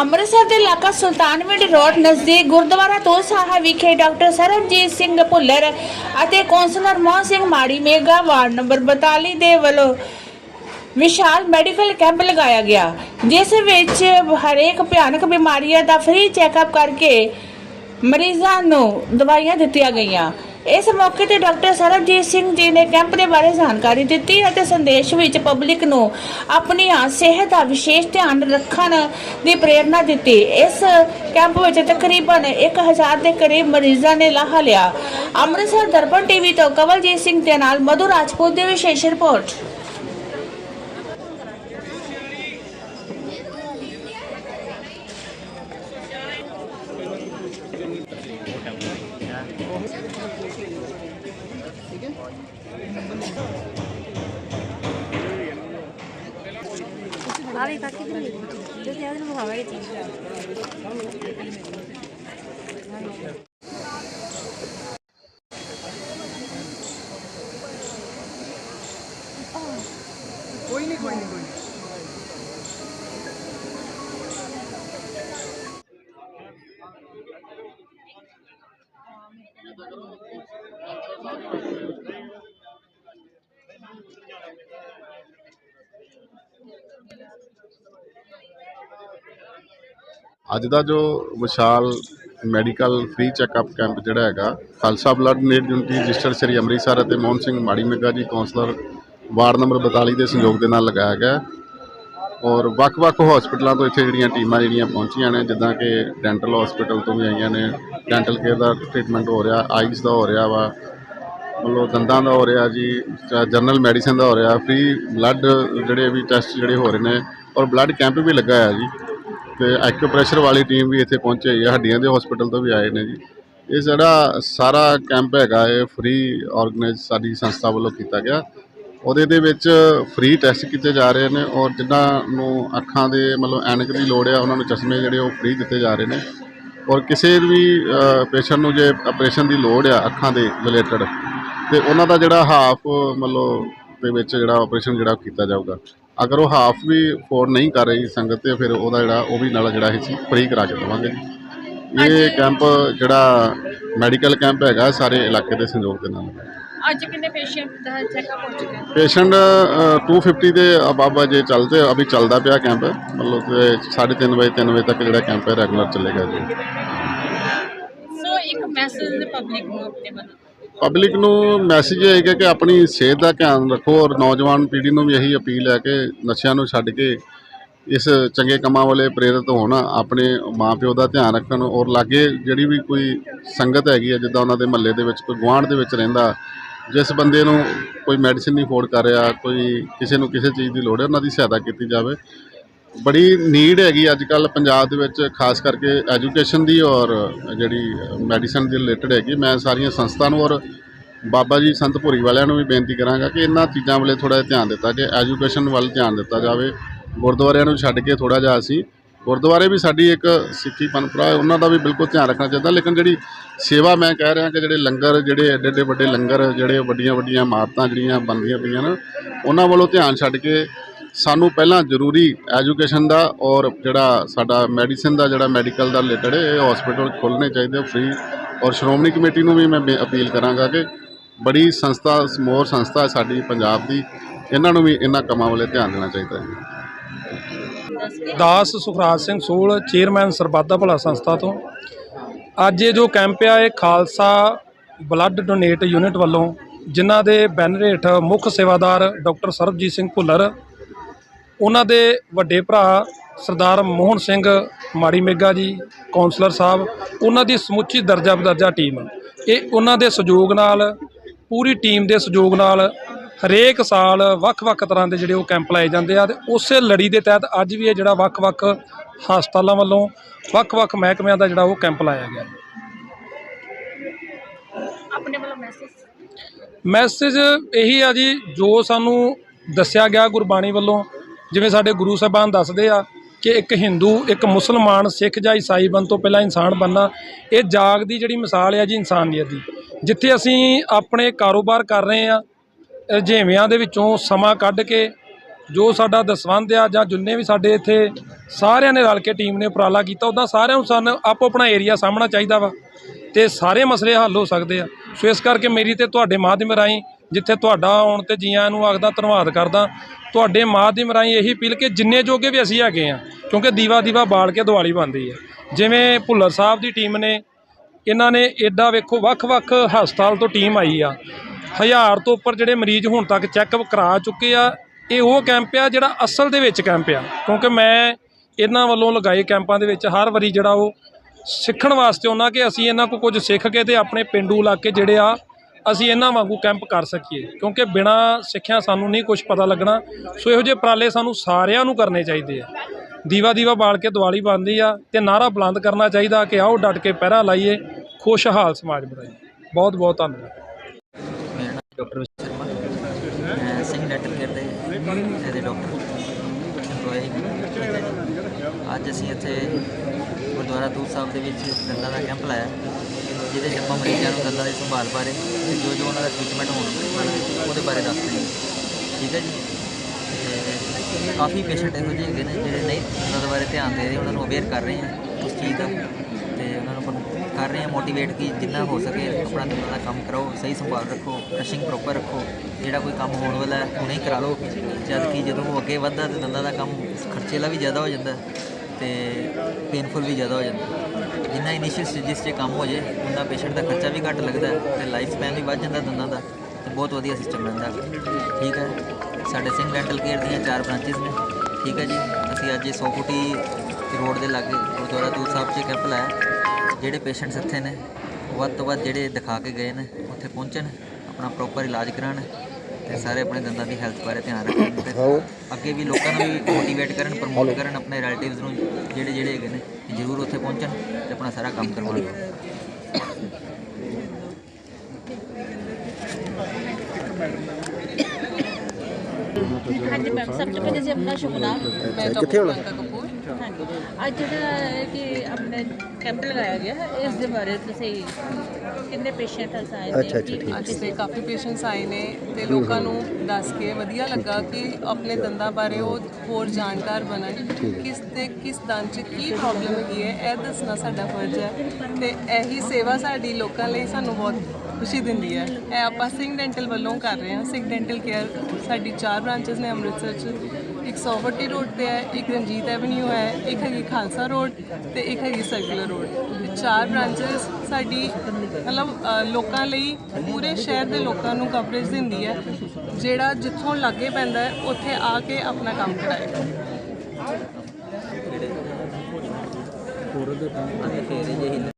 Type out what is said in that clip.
ਅੰਮ੍ਰਿਤਸਰ ਦੇ ਇਲਾਕਾ ਸੁਲਤਾਨਵਿੰਡ ਰੋਡ ਨਜ਼ਦੀਕ ਗੁਰਦੁਆਰਾ ਤੋਲ ਸਾਹਿਬ ਵਿਖੇ ਡਾਕਟਰ ਸਰਬਜੀਤ ਸਿੰਘ ਭੁੱਲਰ ਅਤੇ ਕੌਂਸਲਰ ਮੋਹਨ ਸਿੰਘ ਮਾੜੀ ਮੇਗਾ ਵਾਰਡ ਨੰਬਰ 42 ਦੇ ਵੱਲੋਂ ਵਿਸ਼ਾਲ ਮੈਡੀਕਲ ਕੈਂਪ ਲਗਾਇਆ ਗਿਆ, ਜਿਸ ਵਿੱਚ ਹਰੇਕ ਭਿਆਨਕ ਬਿਮਾਰੀਆਂ ਦਾ ਫ੍ਰੀ ਚੈੱਕਅਪ ਕਰਕੇ ਮਰੀਜ਼ਾਂ ਨੂੰ ਦਵਾਈਆਂ ਦਿੱਤੀਆਂ ਗਈਆਂ। ਇਸ ਮੌਕੇ ਤੇ ਡਾਕਟਰ ਸਰਬਜੀਤ ਸਿੰਘ ਜੀ ਨੇ ਕੈਂਪ ਦੇ ਬਾਰੇ ਜਾਣਕਾਰੀ ਦਿੱਤੀ ਅਤੇ ਸੰਦੇਸ਼ ਵਿੱਚ ਪਬਲਿਕ ਨੂੰ ਆਪਣੀ ਸਿਹਤ ਦਾ ਵਿਸ਼ੇਸ਼ ਧਿਆਨ ਰੱਖਣ ਦੀ ਪ੍ਰੇਰਣਾ ਦਿੱਤੀ। ਇਸ ਕੈਂਪ ਵਿੱਚ ਤਕਰੀਬਨ 1000 ਦੇ ਕਰੀਬ ਮਰੀਜ਼ਾਂ ਨੇ ਲਾਹਾ ਲਿਆ। ਅੰਮ੍ਰਿਤਸਰ ਦਰਪਣ ਟੀਵੀ ਤੋਂ ਕਵਲਜੀਤ ਸਿੰਘ ਦੇ ਨਾਲ ਮਧੂ ਰਾਜਪੂਤ ਦੀ ਵਿਸ਼ੇਸ਼ ਰਿਪੋਰਟ। ਬਾਹਰ ਹੀ ਕੱਟ ਕੇ ਨਹੀਂ ਤੇ ਯਾਦ ਨੂੰ ਖਾਵਾਂਗੇ ਚੀਜ਼ ਕੋਈ ਨਹੀਂ ਕੋਈ ਨਹੀਂ ਕੋਈ ਨਹੀਂ ਅੱਜ ਦਾ ਜੋ ਵਿਸ਼ਾਲ ਮੈਡੀਕਲ ਫ੍ਰੀ ਚੈੱਕਅਪ ਕੈਂਪ ਜਿਹੜਾ ਹੈਗਾ, Khalsa blood need unity register Shri Amritsar ਅਤੇ ਮੋਹਨ ਸਿੰਘ ਮਾੜੀ ਮੇਗਾ ਜੀ ਕਾਉਂਸਲਰ ਵਾਰਡ ਨੰਬਰ 42 ਦੇ ਸਹਿਯੋਗ ਦੇ ਨਾਲ ਲਗਾਇਆ ਗਿਆ ਔਰ ਵੱਖ-ਵੱਖ ਹਸਪੀਟਲਾਂ ਤੋਂ ਇੱਥੇ ਜਿਹੜੀਆਂ ਟੀਮਾਂ ਜਿਹੜੀਆਂ ਪਹੁੰਚੀਆਂ ਨੇ, ਜਿੱਦਾਂ ਕਿ ਡੈਂਟਲ ਹਸਪੀਟਲ ਤੋਂ ਵੀ ਆਈਆਂ ਨੇ ਡੈਂਟਲ ਕੇਅਰ ਦਾ ਟ੍ਰੀਟਮੈਂਟ ਹੋ ਰਿਹਾ ਆਈਜ਼ ਦਾ ਹੋ ਰਿਹਾ ਵਾ, ਮਤਲਬ ਦੰਦਾਂ ਦਾ ਹੋ ਰਿਹਾ ਜੀ ਜਨਰਲ ਮੈਡੀਸਨ ਦਾ ਹੋ ਰਿਹਾ ਫ੍ਰੀ ਬਲੱਡ ਜਿਹੜੇ ਵੀ ਟੈਸਟ ਜਿਹੜੇ ਹੋ ਰਹੇ ਨੇ, ਔਰ ਬਲੱਡ ਕੈਂਪ ਵੀ ਲੱਗਾ ਹੈ ਜੀ। ਤੇ ਐਕੂਪ੍ਰੈਸ਼ਰ ਵਾਲੀ ਟੀਮ ਵੀ ਇੱਥੇ ਪਹੁੰਚੀ ਹੋਈ ਹੈ, ਹੱਡੀਆਂ ਦੇ ਹਸਪੀਟਲ ਤੋਂ ਵੀ ਆਏ ਨੇ ਜੀ। ਇਹ ਜਿਹੜਾ ਸਾਰਾ ਕੈਂਪ ਹੈਗਾ, ਇਹ ਫ੍ਰੀ ਆਰਗੇਨਾਈਜ਼ ਸਾਡੀ ਸੰਸਥਾ ਵੱਲੋਂ ਕੀਤਾ ਗਿਆ। ਉਹਦੇ ਦੇ ਵਿੱਚ ਫ੍ਰੀ ਟੈਸਟ ਕੀਤੇ ਜਾ ਰਹੇ ਨੇ ਔਰ ਜਿਨ੍ਹਾਂ ਨੂੰ ਅੱਖਾਂ ਦੇ ਮਤਲਬ ਐਨਕ ਦੀ ਲੋੜ ਆ, ਉਹਨਾਂ ਨੂੰ ਚਸ਼ਮੇ ਜਿਹੜੇ ਉਹ ਫ੍ਰੀ ਦਿੱਤੇ ਜਾ ਰਹੇ ਨੇ। ਔਰ ਕਿਸੇ ਵੀ ਪੇਸ਼ੈਂਟ ਨੂੰ ਜੇ ਆਪਰੇਸ਼ਨ ਦੀ ਲੋੜ ਆ ਅੱਖਾਂ ਦੇ ਰਿਲੇਟਡ ਤੇ ਉਹਨਾਂ ਦਾ ਜਿਹੜਾ ਹਾਫ ਮਤਲਬ ਦੇ ਵਿੱਚ ਜਿਹੜਾ ਆਪਰੇਸ਼ਨ ਜਿਹੜਾ ਉਹ ਕੀਤਾ ਜਾਊਗਾ। ਅਗਰ ਉਹ ਹਾਫ ਵੀ ਅਫੋਰਡ ਨਹੀਂ ਕਰ ਰਹੀ ਸੰਗਤ ਤੇ ਫਿਰ ਉਹਦਾ ਜਿਹੜਾ ਉਹ ਵੀ ਨਾਲ ਜਿਹੜਾ ਅਸੀਂ ਫ੍ਰੀ ਕਰਾ ਕੇ ਦੇਵਾਂਗੇ ਜੀ। ਇਹ ਕੈਂਪ ਜਿਹੜਾ ਮੈਡੀਕਲ ਕੈਂਪ ਹੈਗਾ ਸਾਰੇ ਇਲਾਕੇ ਦੇ ਸੰਯੋਗ ਦੇ ਨਾਲ। ਅੱਜ ਕਿੰਨੇ ਪੇਸ਼ੈਂਟ ਦਾ ਚੈੱਕਅਪ ਹੋ ਚੁੱਕਾ ਪੇਸ਼ੈਂਟ 250 ਦੇ ਅਬਾਬ ਅਜੇ ਚੱਲਦੇ ਅਭੀ ਚੱਲਦਾ ਪਿਆ ਕੈਂਪ ਮਤਲਬ ਕਿ 3:30 ਵਜੇ 3 ਵਜੇ ਤੱਕ ਜਿਹੜਾ ਕੈਂਪ ਹੈ ਰੈਗੂਲਰ ਚੱਲੇਗਾ ਜੀ। ਸੋ ਇੱਕ ਮੈਸੇਜ ਪਬਲਿਕ ਨੂੰ ਆਪਣੇ ਵੱਲੋਂ ਪਬਲਿਕ ਨੂੰ ਮੈਸੇਜ ਇਹ ਹੈ ਕਿ ਆਪਣੀ ਸਿਹਤ ਦਾ ਧਿਆਨ ਰੱਖੋ ਔਰ ਨੌਜਵਾਨ ਪੀੜ੍ਹੀ ਨੂੰ ਵੀ ਇਹੀ ਅਪੀਲ ਹੈ ਕਿ ਨਸ਼ਿਆਂ ਨੂੰ ਛੱਡ ਕੇ ਇਸ ਚੰਗੇ ਕੰਮਾਂ ਵਾਲੇ ਪ੍ਰੇਰਿਤ ਹੋਣ, ਆਪਣੇ ਮਾਪਿਓ ਦਾ ਧਿਆਨ ਰੱਖਣ ਔਰ ਲਾਗੇ ਜਿਹੜੀ ਵੀ ਕੋਈ ਸੰਗਤ ਹੈਗੀ ਹੈ ਜਿੱਦਾਂ ਉਹਨਾਂ ਦੇ ਮਹੱਲੇ ਦੇ ਵਿੱਚ ਕੋਈ ਗੁਆਂਢ ਦੇ ਵਿੱਚ ਰਹਿੰਦਾ, ਜਿਸ ਬੰਦੇ ਨੂੰ ਕੋਈ ਮੈਡੀਸਿਨ ਨਹੀਂ ਅਫੋਰਡ ਕਰ ਰਿਹਾ, ਕੋਈ ਕਿਸੇ ਨੂੰ ਕਿਸੇ ਚੀਜ਼ ਦੀ ਲੋੜ ਹੈ, ਉਹਨਾਂ ਦੀ ਸਹਾਇਤਾ ਕੀਤੀ ਜਾਵੇ। ਬੜੀ ਨੀਡ ਹੈਗੀ ਅੱਜ ਕੱਲ ਪੰਜਾਬ ਦੇ ਵਿੱਚ, ਖਾਸ ਕਰਕੇ ਐਜੂਕੇਸ਼ਨ ਦੀ ਔਰ ਜਿਹੜੀ ਮੈਡੀਸਨ ਦੇ ਰਿਲੇਟਡ ਹੈਗੀ। ਮੈਂ ਸਾਰੀਆਂ ਸੰਸਥਾ ਨੂੰ ਔਰ ਬਾਬਾ ਜੀ ਸੰਤ ਭੁਰੀ ਵਾਲਿਆਂ ਨੂੰ ਵੀ ਬੇਨਤੀ ਕਰਾਂਗਾ ਕਿ ਇਹਨਾਂ ਚੀਜ਼ਾਂ ਵੱਲੇ ਥੋੜਾ ਜਿਹਾ ਧਿਆਨ ਦਿੱਤਾ ਕਿ ਐਜੂਕੇਸ਼ਨ ਵੱਲ ਧਿਆਨ ਦਿੱਤਾ ਜਾਵੇ। ਗੁਰਦੁਆਰਿਆਂ ਨੂੰ ਛੱਡ ਕੇ ਥੋੜਾ ਜਿਹਾ ਅਸੀਂ, ਗੁਰਦੁਆਰੇ ਵੀ ਸਾਡੀ ਇੱਕ ਸਿੱਖੀ ਪਰੰਪਰਾ ਹੈ, ਉਹਨਾਂ ਦਾ ਵੀ ਬਿਲਕੁਲ ਧਿਆਨ ਰੱਖਣਾ ਚਾਹੀਦਾ। ਲੇਕਿਨ ਜਿਹੜੀ ਸੇਵਾ ਮੈਂ ਕਹਿ ਰਿਹਾ ਕਿ ਜਿਹੜੇ ਲੰਗਰ, ਜਿਹੜੇ ਐਡੇ ਐਡੇ ਵੱਡੇ ਲੰਗਰ, ਜਿਹੜੇ ਵੱਡੀਆਂ ਵੱਡੀਆਂ ਇਮਾਰਤਾਂ ਜਿਹੜੀਆਂ ਬਣਦੀਆਂ ਪਈਆਂ ਨੇ, ਉਹਨਾਂ ਵੱਲੋਂ ਧਿਆਨ ਛੱਡ ਕੇ ਸਾਨੂੰ ਪਹਿਲਾਂ ਜ਼ਰੂਰੀ ਐਜੂਕੇਸ਼ਨ ਦਾ ਔਰ ਜਿਹੜਾ ਸਾਡਾ ਮੈਡੀਸਿਨ ਦਾ, ਜਿਹੜਾ ਮੈਡੀਕਲ ਦਾ ਰਿਲੇਟਡ ਹੈ, ਇਹ ਹਸਪੀਟਲ ਖੋਲ੍ਹਣੇ ਚਾਹੀਦੇ ਫ੍ਰੀ ਔਰ ਸ਼੍ਰੋਮਣੀ ਕਮੇਟੀ ਨੂੰ ਵੀ ਮੈਂ ਅਪੀਲ ਕਰਾਂਗਾ ਕਿ ਬੜੀ ਸੰਸਥਾ ਸਮੋਰ ਸੰਸਥਾ ਸਾਡੀ ਪੰਜਾਬ ਦੀ, ਇਹਨਾਂ ਨੂੰ ਵੀ ਇਹਨਾਂ ਕੰਮਾਂ ਵੱਲ ਧਿਆਨ ਦੇਣਾ ਚਾਹੀਦਾ ਹੈ। ਦਾਸ ਸੁਖਰਾਜ ਸਿੰਘ ਸੋਲ ਚੇਅਰਮੈਨ ਸਰਬੱਤਾ ਭਲਾ ਸੰਸਥਾ ਤੋਂ। ਅੱਜ ਇਹ ਜੋ ਕੈਂਪ ਆ, ਇਹ ਖਾਲਸਾ ਬਲੱਡ ਡੋਨੇਟ ਯੂਨਿਟ ਵੱਲੋਂ, ਜਿਨ੍ਹਾਂ ਦੇ ਬੈਨਰ ਹੇਠ ਮੁੱਖ ਸੇਵਾਦਾਰ ਡਾਕਟਰ ਸਰਬਜੀਤ ਸਿੰਘ ਭੁੱਲਰ ਉਹਨਾਂ ਦੇ ਵੱਡੇ ਭਰਾ ਸਰਦਾਰ ਮੋਹਨ ਸਿੰਘ ਮਾੜੀ ਮੇਗਾ ਜੀ ਕਾਉਂਸਲਰ ਸਾਹਿਬ ਉਹਨਾਂ ਦੀ ਸਮੁੱਚੀ ਦਰਜਾ ਬਦਰਜਾ ਟੀਮ ਇਹ ਉਹਨਾਂ ਦੇ ਸਹਿਯੋਗ ਨਾਲ ਪੂਰੀ ਟੀਮ ਦੇ ਸਹਿਯੋਗ ਨਾਲ ਹਰੇਕ ਸਾਲ ਵੱਖ-ਵੱਖ ਤਰ੍ਹਾਂ ਦੇ ਜਿਹੜੇ ਉਹ ਕੈਂਪ ਲਾਏ ਜਾਂਦੇ ਆ ਤੇ ਉਸੇ ਲੜੀ ਦੇ ਤਹਿਤ ਅੱਜ ਵੀ ਇਹ ਜਿਹੜਾ ਵੱਖ-ਵੱਖ ਹਸਪਤਾਲਾਂ ਵੱਲੋਂ ਵੱਖ-ਵੱਖ ਮਹਿਕਮਿਆਂ ਦਾ ਜਿਹੜਾ ਉਹ ਕੈਂਪ ਲਾਇਆ ਗਿਆ। ਆਪਣੇ ਵੱਲੋਂ ਮੈਸੇਜ ਮੈਸੇਜ ਇਹੀ ਆ ਜੀ ਜੋ ਸਾਨੂੰ ਦੱਸਿਆ ਗਿਆ ਗੁਰਬਾਣੀ ਵੱਲੋਂ ਜਿਵੇਂ ਸਾਡੇ ਗੁਰੂ ਸਾਹਿਬਾਨ ਦੱਸਦੇ ਆ ਕਿ ਇੱਕ ਹਿੰਦੂ, ਇੱਕ ਮੁਸਲਮਾਨ, ਸਿੱਖ ਜਾਂ ਈਸਾਈ ਬਣ ਤੋਂ ਪਹਿਲਾਂ ਇਨਸਾਨ ਬਣਨਾ, ਇਹ ਜਾਗ ਦੀ ਜਿਹੜੀ ਮਿਸਾਲ ਹੈ ਜੀ ਇਨਸਾਨੀਅਤ ਦੀ। ਜਿੱਥੇ ਅਸੀਂ ਆਪਣੇ ਕਾਰੋਬਾਰ ਕਰ ਰਹੇ ਆ ਰੁਝੇਵਿਆਂ ਦੇ ਵਿੱਚੋਂ ਸਮਾਂ ਕੱਢ ਕੇ ਜੋ ਸਾਡਾ ਦਸਵੰਧ ਆ ਜਾਂ ਜਿੰਨੇ ਵੀ ਸਾਡੇ ਇੱਥੇ ਸਾਰਿਆਂ ਨੇ ਰਲ ਕੇ ਟੀਮ ਨੇ ਉਪਰਾਲਾ ਕੀਤਾ ਉੱਦਾਂ ਸਾਰਿਆਂ ਨੂੰ ਸਾਨੂੰ ਆਪੋ ਆਪਣਾ ਏਰੀਆ ਸਾਹਮਣਾ ਚਾਹੀਦਾ ਵਾ ਤੇ ਸਾਰੇ ਮਸਲੇ ਹੱਲ ਹੋ ਸਕਦੇ ਆ। ਸੋ ਇਸ ਕਰਕੇ ਮੇਰੀ ਤੇ ਤੁਹਾਡੇ ਮਾਧਿਅਮ ਰਾਹੀਂ ਜਿੱਥੇ ਤੁਹਾਡਾ ਆਉਣ ਤੇ ਜੀਆਂ ਨੂੰ ਆਖਦਾ, ਧੰਨਵਾਦ ਕਰਦਾ। ਤੁਹਾਡੇ ਮਾਧਿਅਮ ਰਾਹੀਂ ਇਹੀ ਅਪੀਲ ਕਿ ਜਿੰਨੇ ਜੋਗੇ ਵੀ ਅਸੀਂ ਹੈਗੇ ਆ, ਕਿਉਂਕਿ ਦੀਵਾ ਦੀਵਾ ਬਾਲ ਕੇ ਦੀਵਾਲੀ ਬਣਦੀ ਹੈ ਜਿਵੇਂ ਭੁੱਲਰ ਸਾਹਿਬ ਦੀ ਟੀਮ ਨੇ, ਇਹਨਾਂ ਨੇ ਐਡਾ ਵੇਖੋ, ਵੱਖ-ਵੱਖ ਹਸਪਤਾਲ ਤੋਂ ਟੀਮ ਆਈ ਆ। ਹਜ਼ਾਰ ਤੋਂ ਉੱਪਰ ਜਿਹੜੇ ਮਰੀਜ਼ ਹੁਣ ਤੱਕ ਚੈੱਕਅਪ ਕਰਾ ਚੁੱਕੇ ਆ, ਇਹ ਉਹ ਕੈਂਪ ਆ ਜਿਹੜਾ ਅਸਲ ਦੇ ਵਿੱਚ ਕੈਂਪ ਆ। ਕਿਉਂਕਿ ਮੈਂ ਇਹਨਾਂ ਵੱਲੋਂ ਲਗਾਏ ਕੈਂਪਾਂ ਦੇ ਵਿੱਚ ਹਰ ਵਾਰੀ ਜਿਹੜਾ ਉਹ ਸਿੱਖਣ ਵਾਸਤੇ ਉਹਨਾਂ ਕਿ ਅਸੀਂ ਇਹਨਾਂ ਕੋਲ ਕੁਝ ਸਿੱਖ ਕੇ ਤੇ ਆਪਣੇ ਪਿੰਡੂ ਇਲਾਕੇ ਜਿਹੜੇ ਆ ਅਸੀਂ ਇਹਨਾਂ ਵਾਂਗੂ ਕੈਂਪ ਕਰ ਸਕੀਏ, ਕਿਉਂਕਿ ਬਿਨਾ ਸਿੱਖਿਆ ਸਾਨੂੰ ਨਹੀਂ ਕੁਝ ਪਤਾ ਲੱਗਣਾ। ਸੋ ਇਹੋ ਜਿਹੇ ਉਪਰਾਲੇ ਸਾਨੂੰ ਸਾਰਿਆਂ ਨੂੰ ਕਰਨੇ ਚਾਹੀਦੇ ਆ। ਦੀਵਾ ਦੀਵਾ ਬਾਲ ਕੇ ਦੀਵਾਲੀ ਬਣਦੀ ਆ ਤੇ ਨਾਰਾ ਬੁਲੰਦ ਕਰਨਾ ਚਾਹੀਦਾ ਕਿ ਆਓ ਡਟ ਕੇ ਪਹਿਰਾ ਲਾਈਏ, ਖੁਸ਼ਹਾਲ ਸਮਾਜ ਬਣਾਈਏ। ਬਹੁਤ ਬਹੁਤ ਧੰਨਵਾਦ। ਮੇਰਾ ਨਾਮ ਡਾਕਟਰ ਵਿਸ਼ਵ ਸ਼ਰਮਾ, ਮੈਂ ਸਿੰਘ ਡੈਂਟਲ ਕੇਅਰ ਦੇ ਇਹਦੇ ਡਾਕਟਰ। employee ਠੀਕ ਜੀ ਅੱਜ ਅਸੀਂ ਇੱਥੇ ਗੁਰਦੁਆਰਾ ਦੂਰ ਸਾਹਿਬ ਦੇ ਵਿੱਚ ਦੰਦਾਂ ਦਾ ਕੈਂਪ ਲਾਇਆ ਜਿਹਦੇ 'ਚ ਆਪਾਂ ਮਰੀਜ਼ਾਂ ਨੂੰ ਦੰਦਾਂ ਦੀ ਸੰਭਾਲ ਬਾਰੇ ਤੇ ਜੋ ਜੋ ਉਹਨਾਂ ਦਾ ਟ੍ਰੀਟਮੈਂਟ ਹੋਣ, ਉਹਦੇ ਬਾਰੇ ਦੱਸਦੇ ਹਾਂ ਠੀਕ ਹੈ ਜੀ? ਤੇ ਕਾਫੀ ਪੇਸ਼ੈਂਟ ਇਹੋ ਜਿਹੇ ਹੈਗੇ ਨੇ ਜਿਹੜੇ ਨਹੀਂ ਦੰਦਾਂ ਦੇ ਬਾਰੇ ਧਿਆਨ ਦੇ ਰਹੇ, ਉਹਨਾਂ ਨੂੰ ਅਵੇਅਰ ਕਰ ਰਹੇ ਹਾਂ ਉਸ ਚੀਜ਼ ਦਾ। ਤੇ ਉਹਨਾਂ ਨੂੰ ਕਰ ਰਹੇ ਹਾਂ ਮੋਟੀਵੇਟ ਕਿ ਜਿੰਨਾ ਹੋ ਸਕੇ ਆਪਣਾ ਦੰਦਾਂ ਦਾ ਕੰਮ ਕਰਾਓ ਸਹੀ ਸੰਭਾਲ ਰੱਖੋ ਬ੍ਰਸ਼ਿੰਗ ਪ੍ਰੋਪਰ ਰੱਖੋ। ਜਿਹੜਾ ਕੋਈ ਕੰਮ ਹੋਣ ਵਾਲਾ ਹੈ ਹੁਣੇ ਕਰਾ ਲਓ। ਜਦ ਕਿ ਜਦੋਂ ਉਹ ਅੱਗੇ ਵੱਧਦਾ ਤੇ ਦੰਦਾਂ ਦਾ ਕੰਮ ਖਰਚੇ ਵਾਲਾ ਵੀ ਜ਼ਿਆਦਾ ਹੋ ਜਾਂਦਾ। ਤੇ ਪੇਨਫੁਲ ਵੀ ਜ਼ਿਆਦਾ ਹੋ ਜਾਂਦਾ ਜਿੰਨਾ ਇਨੀਸ਼ੀਅਲ ਸਟੇਜਸ 'ਚ ਕੰਮ ਹੋ ਜੇ ਉਹਨਾਂ ਪੇਸ਼ੈਂਟ ਦਾ ਖਰਚਾ ਵੀ ਘੱਟ ਲੱਗਦਾ ਹੈ ਤੇ ਲਾਈਫ ਸਪੈਨ ਵੀ ਵੱਧ ਜਾਂਦਾ ਦੰਦਾਂ ਦਾ ਤੇ ਬਹੁਤ ਵਧੀਆ ਸਿਸਟਮ ਰਹਿੰਦਾ ਠੀਕ ਹੈ, ਸਾਡੇ ਸਿੰਘ ਡੈਂਟਲ ਕੇਅਰ ਦੀਆਂ ਚਾਰ ਬ੍ਰਾਂਚਿਸ ਨੇ। ਠੀਕ ਹੈ ਜੀ, ਅਸੀਂ ਅੱਜ ਇਹ 100 ਫੁੱਟੀ ਰੋਡ ਦੇ ਲਾਗੇ ਗੁਰਦੁਆਰਾ ਦੂਰ ਸਾਹਿਬ 'ਚ ਕੈਂਪ ਲਾਇਆ ਜਿਹੜੇ ਪੇਸ਼ੈਂਟਸ ਇੱਥੇ ਨੇ ਵੱਧ ਤੋਂ ਵੱਧ ਜਿਹੜੇ ਦਿਖਾ ਕੇ ਗਏ ਨੇ, ਉੱਥੇ ਪਹੁੰਚਣ, ਆਪਣਾ ਪ੍ਰੋਪਰ ਇਲਾਜ ਕਰਾਉਣ। ਤੇ ਸਾਰੇ ਆਪਣੇ ਦੰਦਾਂ ਦੀ ਹੈਲਥ ਬਾਰੇ ਧਿਆਨ ਰੱਖਣ ਤੇ ਅੱਗੇ ਵੀ ਲੋਕਾਂ ਨੂੰ ਵੀ ਮੋਟੀਵੇਟ ਕਰਨ ਪ੍ਰਮੋਟ ਕਰਨ ਆਪਣੇ ਰਿਲੇਟਿਵਸ ਨੂੰ ਜਿਹੜੇ ਜਿਹੜੇ ਹੈਗੇ ਨੇ ਜ਼ਰੂਰ ਉੱਥੇ ਪਹੁੰਚਣ ਤੇ ਆਪਣਾ ਸਾਰਾ ਕੰਮ ਕਰਵਾਉਣ। ਹਾਂਜੀ ਮੈਮ ਸਭ ਤੋਂ ਪਹਿਲੇ ਜੀ ਆਪਣਾ ਸ਼ੁਭਨਾਮ। ਮੈਂ ਕਿੱਥੇ ਹੋਣਾ? ਅੱਜ ਜਿਹੜਾ ਹੈ ਕਿ ਆਪਣੇ ਕੈਂਪ ਲਗਾਇਆ ਗਿਆ ਹੈ ਇਸ ਦੇ ਬਾਰੇ ਤੁਸੀਂ ਕਿੰਨੇ ਪੇਸ਼ੈਂਟ ਆਏ ਨੇ ਅੱਛਾ ਅੱਛਾ ਅੱਜ ਤੇ ਕਾਫੀ ਪੇਸ਼ੈਂਟਸ ਆਏ ਨੇ ਤੇ ਲੋਕਾਂ ਨੂੰ ਦੱਸ ਕੇ ਵਧੀਆ ਲੱਗਾ ਕਿ ਆਪਣੇ ਦੰਦਾਂ ਬਾਰੇ ਉਹ ਹੋਰ ਜਾਣਕਾਰ ਬਣਨ। ਕਿਸ ਤੇ ਕਿਸ ਦੰਦ 'ਚ ਕੀ ਪ੍ਰੋਬਲਮ ਹੈਗੀ ਹੈ ਇਹ ਦੱਸਣਾ ਸਾਡਾ ਫਰਜ਼ ਹੈ ਤੇ ਇਹੀ ਸੇਵਾ ਸਾਡੀ ਲੋਕਾਂ ਲਈ ਸਾਨੂੰ ਬਹੁਤ ਖੁਸ਼ੀ ਦਿੰਦੀ ਹੈ। ਇਹ ਆਪਾਂ ਸਿੰਘ ਡੈਂਟਲ ਵੱਲੋਂ ਕਰ ਰਹੇ ਹਾਂ। ਸਿੰਘ ਡੈਂਟਲ ਕੇਅਰ ਸਾਡੀ ਚਾਰ ਬ੍ਰਾਂਚਸ ਨੇ ਅੰਮ੍ਰਿਤਸਰ 'ਚ। ਇੱਕ ਸੌਵਟੀ ਰੋਡ ਤੇ ਹੈ ਇੱਕ ਰਣਜੀਤ ਐਵਨਿਊ ਹੈ ਇੱਕ ਹੈਗੀ ਖਾਲਸਾ ਰੋਡ ਤੇ ਇੱਕ ਹੈਗੀ ਸਰਕੂਲਰ ਰੋਡ। ਚਾਰ ਬ੍ਰਾਂਚਸ ਸਾਡੀ ਮਤਲਬ ਅ, ਲੋਕਾਂ ਲਈ ਪੂਰੇ ਸ਼ਹਿਰ ਦੇ ਲੋਕਾਂ ਨੂੰ ਕਵਰੇਜ ਦਿੰਦੀ ਹੈ। ਜਿਹੜਾ ਜਿੱਥੋਂ ਲਾਗੇ ਪੈਂਦਾ ਹੈ ਉੱਥੇ ਆ ਕੇ ਆਪਣਾ ਕੰਮ ਕਰਾਏਗਾ।